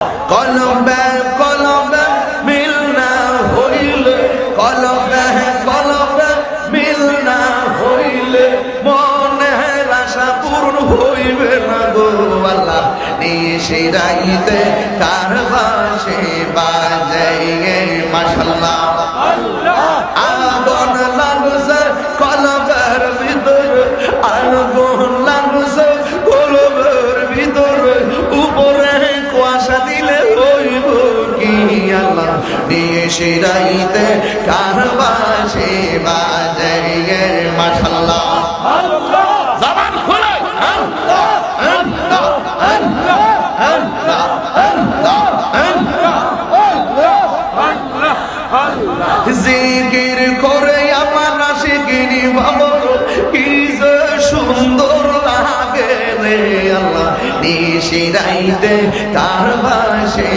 কলবে কলবে মিল না হইলে কলবে কলবে মিল না হইলে মনে আশা পূর্ণ হইবে না গো আল্লাহ। নিশিরাইতে তার বাসে বাজে মাশাল্লাহ। নিয়ে সিরাইতে কার বাসে বাজে মাশাল্লাহ জবান খুলে। জিকির করে আমার আশিকিনি বাবর কি যে সুন্দর লাগে রে আল্লাহ। নিশিরাইতে কার বাসে